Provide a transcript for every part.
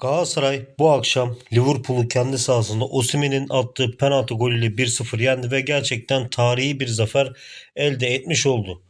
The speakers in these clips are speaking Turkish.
Galatasaray bu akşam Liverpool'u kendi sahasında Osimhen'in attığı penaltı golüyle 1-0 yendi ve gerçekten tarihi bir zafer elde etmiş oldu.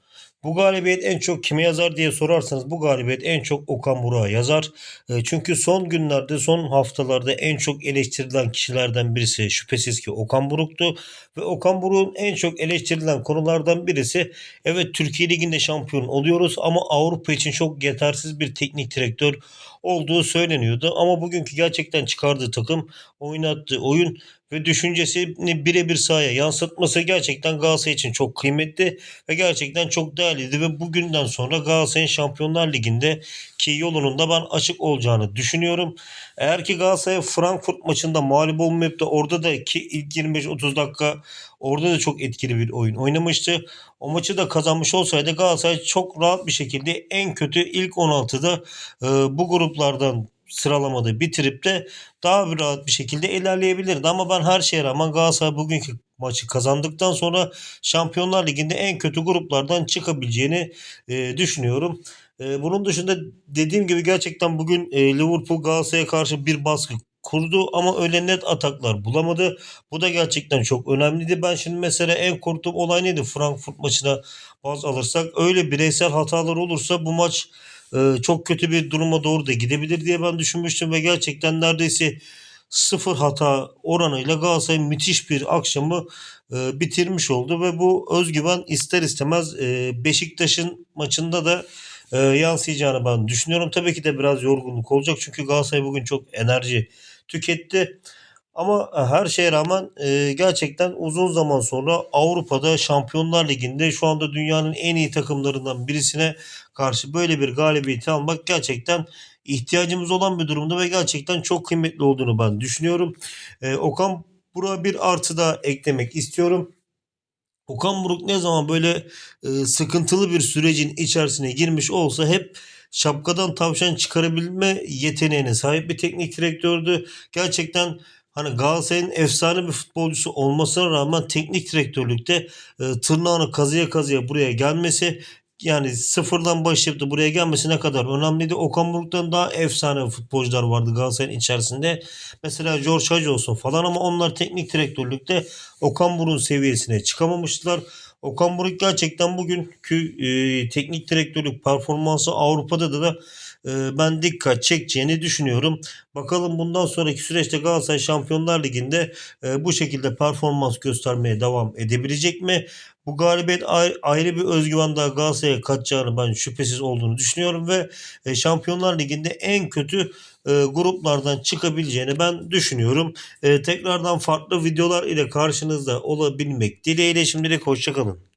Bu galibiyet en çok kime yazar diye sorarsanız bu galibiyet en çok Okan Buruk'a yazar. E, Çünkü son günlerde, son haftalarda en çok eleştirilen kişilerden birisi şüphesiz ki Okan Buruk'tu. Ve Okan Buruk'un en çok eleştirilen konulardan birisi evet Türkiye Ligi'nde şampiyon oluyoruz ama Avrupa için çok yetersiz bir teknik direktör olduğu söyleniyordu. Ama bugünkü gerçekten çıkardığı takım, oynattığı oyun ve düşüncesini birebir sahaya yansıtması gerçekten Galatasaray için çok kıymetli ve gerçekten çok değerliydi ve bugünden sonra Galatasaray'ın Şampiyonlar Ligi'nde ki yolunun da ben açık olacağını düşünüyorum. Eğer ki Galatasaray Frankfurt maçında mağlup olmayıp da orada da ki ilk 25-30 dakika orada da çok etkili bir oyun oynamıştı. O maçı da kazanmış olsaydı Galatasaray çok rahat bir şekilde en kötü ilk 16'da e, bu gruplardan sıralamada bitirip de daha bir rahat bir şekilde ilerleyebilirdi. Ama ben her şeye rağmen Galatasaray bugünkü maçı kazandıktan sonra Şampiyonlar Ligi'nde en kötü gruplardan çıkabileceğini e, düşünüyorum. E, bunun dışında dediğim gibi gerçekten bugün e, Liverpool Galatasaray'a karşı bir baskı kurdu ama öyle net ataklar bulamadı. Bu da gerçekten çok önemliydi. Ben şimdi mesela en korktuğum olay neydi? Frankfurt maçına baz alırsak öyle bireysel hatalar olursa bu maç e, çok kötü bir duruma doğru da gidebilir diye ben düşünmüştüm ve gerçekten neredeyse sıfır hata oranıyla Galatasaray müthiş bir akşamı e, bitirmiş oldu ve bu özgüven ister istemez Beşiktaş'ın maçında da e, yansıyacağını ben düşünüyorum. Tabii ki de biraz yorgunluk olacak çünkü Galatasaray bugün çok enerji tüketti. Ama her şeye rağmen e, gerçekten uzun zaman sonra Avrupa'da Şampiyonlar Ligi'nde şu anda dünyanın en iyi takımlarından birisine karşı böyle bir galibiyeti almak gerçekten ihtiyacımız olan bir durumda ve gerçekten çok kıymetli olduğunu ben düşünüyorum. E, Okan Buruk'a bir artı da eklemek istiyorum. Okan Buruk ne zaman böyle e, sıkıntılı bir sürecin içerisine girmiş olsa hep şapkadan tavşan çıkarabilme yeteneğine sahip bir teknik direktördü. Gerçekten hani Galatasaray'ın efsane bir futbolcusu olmasına rağmen teknik direktörlükte e, tırnağını kazıya kazıya buraya gelmesi yani sıfırdan başlayıp da buraya gelmesi ne kadar önemliydi. Okan Buruk'tan daha efsane futbolcular vardı Galatasaray'ın içerisinde. Mesela George Hacı olsun falan ama onlar teknik direktörlükte Okan Buruk'un seviyesine çıkamamıştılar. Okan Buruk gerçekten bugünkü e, teknik direktörlük performansı Avrupa'da da, da ben dikkat çekeceğini düşünüyorum. Bakalım bundan sonraki süreçte Galatasaray Şampiyonlar Ligi'nde e, bu şekilde performans göstermeye devam edebilecek mi? Bu galibiyet ay- ayrı bir özgüven daha Galatasaray'a katacağını ben şüphesiz olduğunu düşünüyorum ve e, Şampiyonlar Ligi'nde en kötü e, gruplardan çıkabileceğini ben düşünüyorum. Tekrardan farklı videolar ile karşınızda olabilmek dileğiyle şimdilik hoşçakalın.